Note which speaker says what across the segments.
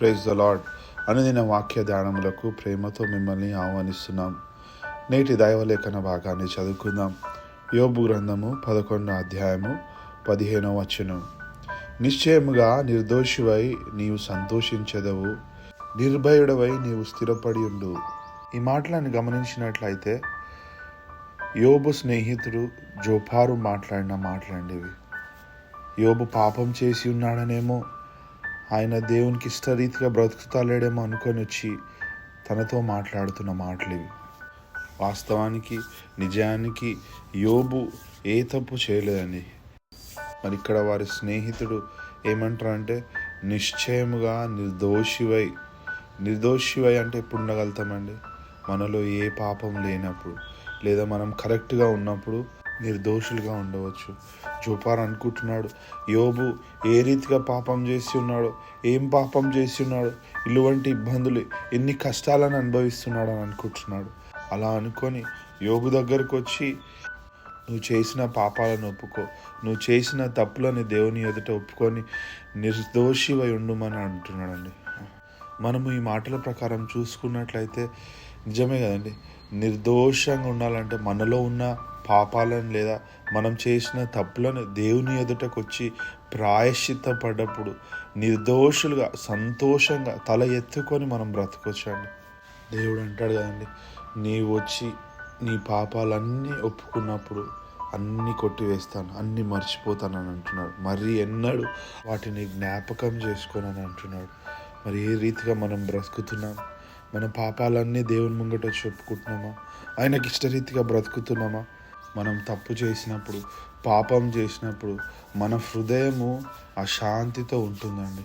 Speaker 1: Praise the lord అనుదిన వాక్య ధ్యానములకు ప్రేమతో మిమ్మల్ని ఆహ్వానిస్తున్నాం. నేటి దైవలేఖన భాగాన్ని చదువుకుందాం. యోబు గ్రంథము పదకొండో అధ్యాయము పదిహేనో వచనం. నిశ్చయముగా నిర్దోషివై నీవు సంతోషించదవు. నిర్భయుడవై నీవు స్థిరపడి ఉండు. ఈ మాటలను గమనించినట్లయితే యోబు స్నేహితుడు జోపారు మాట్లాడిన మాటలండివి. యోబు పాపం చేసి ఉన్నాడనేమో. ఆయన దేవునికి ఇష్టరీతిగా బ్రతుకుతాలేడేమో అనుకొని వచ్చి తనతో మాట్లాడుతున్న మాటలు ఇవి. వాస్తవానికి నిజానికి యోబు ఏ తప్పు చేయలేదండి. మరి ఇక్కడ వారి స్నేహితుడు ఏమంటారంటే నిశ్చయముగా నిర్దోషివై నిర్దోషివై అంటే ఎప్పుడు ఉండగలుగుతామండి? మనలో ఏ పాపం లేనప్పుడు లేదా మనం కరెక్ట్గా ఉన్నప్పుడు నిర్దోషులుగా ఉండవచ్చు. చూపారనుకుంటున్నాడు యోబు ఏ రీతిగా పాపం చేసి ఉన్నాడో ఏం పాపం చేసి ఉన్నాడో ఇటువంటి ఇబ్బందులు ఎన్ని కష్టాలను అనుభవిస్తున్నాడు అని అనుకుంటున్నాడు. అలా అనుకొని యోగు దగ్గరకు వచ్చి నువ్వు చేసిన పాపాలను ఒప్పుకో. నువ్వు చేసిన తప్పులని దేవుని ఎదుట ఒప్పుకొని నిర్దోషివై ఉండుమని అంటున్నాడండి. మనము ఈ మాటల ప్రకారం చూసుకున్నట్లయితే నిజమే కదండి. నిర్దోషంగా ఉండాలంటే మనలో ఉన్న పాపాలను లేదా మనం చేసిన తప్పులను దేవుని ఎదుటకొచ్చి ప్రాయశ్చిత్త పడ్డప్పుడు నిర్దోషులుగా సంతోషంగా తల ఎత్తుకొని మనం బ్రతకొచ్చండి. దేవుడు అంటాడు కదండి నీవు వచ్చి నీ పాపాలన్నీ ఒప్పుకున్నప్పుడు అన్నీ కొట్టివేస్తాను అన్నీ మర్చిపోతానని అంటున్నాడు. మరి ఎన్నడు వాటిని జ్ఞాపకం చేసుకోనని అంటున్నాడు. మరి ఏ రీతిగా మనం బ్రతుకుతున్నాం? మన పాపాలన్నీ దేవుని ముంగట వచ్చి ఆయనకి ఇష్టరీతిగా బ్రతుకుతున్నామా? మనం తప్పు చేసినప్పుడు పాపం చేసినప్పుడు మన హృదయము అశాంతితో ఉంటుందండి.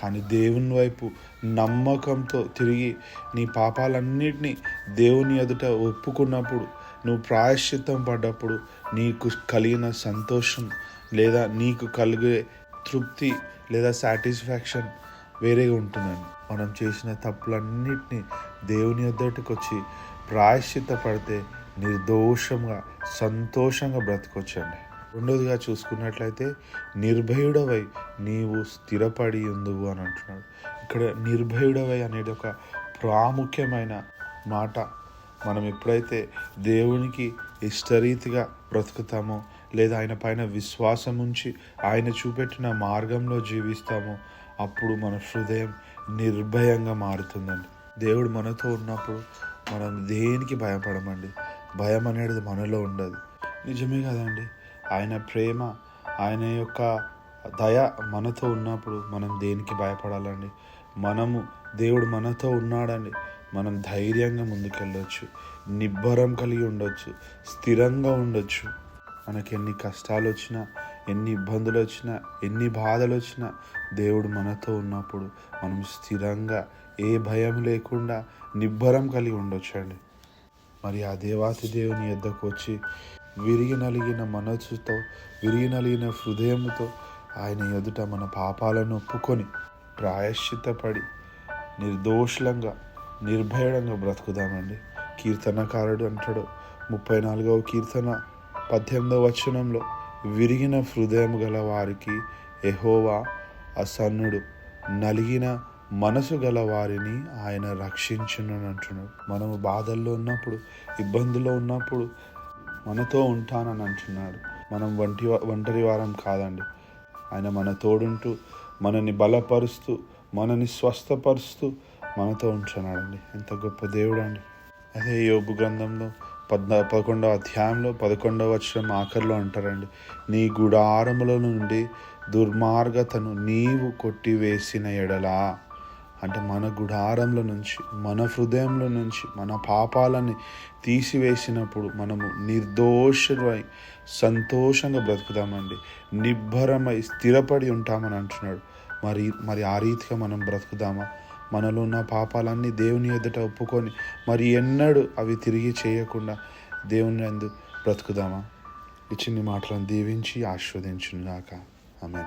Speaker 1: కానీ దేవుని వైపు నమ్మకంతో తిరిగి నీ పాపాలన్నిటినీ దేవుని ఎదుట ఒప్పుకున్నప్పుడు నువ్వు ప్రాయశ్చిత్తం పడ్డప్పుడు నీకు కలిగిన సంతోషం లేదా నీకు కలిగే తృప్తి లేదా సాటిస్ఫాక్షన్ వేరేగా ఉంటుందండి. మనం చేసిన తప్పులన్నిటినీ దేవుని ఎద్దటికి వచ్చి ప్రాయశ్చిత్త పడితే నిర్దోషంగా సంతోషంగా బ్రతకొచ్చండి. రెండోదిగా చూసుకున్నట్లయితే నిర్భయుడవై నీవు స్థిరపడి ఉందువు అని అంటున్నాడు. ఇక్కడ నిర్భయుడవై అనేది ఒక ప్రాముఖ్యమైన మాట. మనం ఎప్పుడైతే దేవునికి ఇష్టరీతిగా బ్రతుకుతామో లేదా ఆయన పైన విశ్వాసం ఉంచి ఆయన చూపెట్టిన మార్గంలో జీవిస్తామో అప్పుడు మన హృదయం నిర్భయంగా మారుతుందండి. దేవుడు మనతో ఉన్నప్పుడు మనం దేనికి భయపడమండి? భయం అనేది మనలో ఉండదు. నిజమే కదండి ఆయన ప్రేమ ఆయన యొక్క దయ మనతో ఉన్నప్పుడు మనం దేనికి భయపడాలండి? మనము దేవుడు మనతో ఉన్నాడండి. మనం ధైర్యంగా ముందుకెళ్ళొచ్చు. నిబ్బరం కలిగి ఉండొచ్చు. స్థిరంగా ఉండొచ్చు. మనకి ఎన్ని కష్టాలు వచ్చినా ఎన్ని ఇబ్బందులు వచ్చినా ఎన్ని బాధలు వచ్చినా దేవుడు మనతో ఉన్నప్పుడు మనం స్థిరంగా ఏ భయం లేకుండా నిబ్బరం కలిగి ఉండొచ్చండి. మరి ఆ దేవాతి దేవుని ఎద్దకు వచ్చి విరిగి నలిగిన మనసుతో విరిగి నలిగిన హృదయంతో ఆయన ఎదుట మన పాపాలను ఒప్పుకొని ప్రాయశ్చిత్తపడి నిర్దోషులంగా నిర్భయంగా బ్రతుకుదామండి. కీర్తనకారుడు అంటాడు ముప్పై నాలుగవ కీర్తన పద్దెనిమిదవ వచనంలో విరిగిన హృదయం గల వారికి ఎహోవా అసన్నుడు నలిగిన మనసు గల వారిని ఆయన రక్షించును అంటున్నాడు. మనము బాధల్లో ఉన్నప్పుడు ఇబ్బందుల్లో ఉన్నప్పుడు మనతో ఉంటానని అంటున్నాడు. మనం వంటి ఒంటరి వారం కాదండి. ఆయన మన తోడుంటూ మనని బలపరుస్తూ మనని స్వస్థపరుస్తూ మనతో ఉంటున్నాడండి. ఎంత గొప్ప దేవుడు అండి అదే యోగు గ్రంథంలో పద్నా పదకొండవ అధ్యాయంలో పదకొండవ వచ్చిన ఆఖరిలో అంటారండి. నీ గుడారముల నుండి దుర్మార్గతను నీవు కొట్టివేసిన ఎడలా అంటే మన గుడారంలో నుంచి మన హృదయంలో నుంచి మన పాపాలని తీసివేసినప్పుడు మనము నిర్దోషమై సంతోషంగా బ్రతుకుదామండి. నిబ్బరమై స్థిరపడి ఉంటామని అంటున్నాడు. మరి మరి ఆ రీతిగా మనం బ్రతుకుదామా? మనలో ఉన్న పాపాలన్నీ దేవుని ఎదుట ఒప్పుకొని మరి ఎన్నడూ అవి తిరిగి చేయకుండా దేవుని అందు బ్రతుకుదామా? ఈ చిన్ని మాటలను దీవించి ఆస్వాదించుగాక ఆమె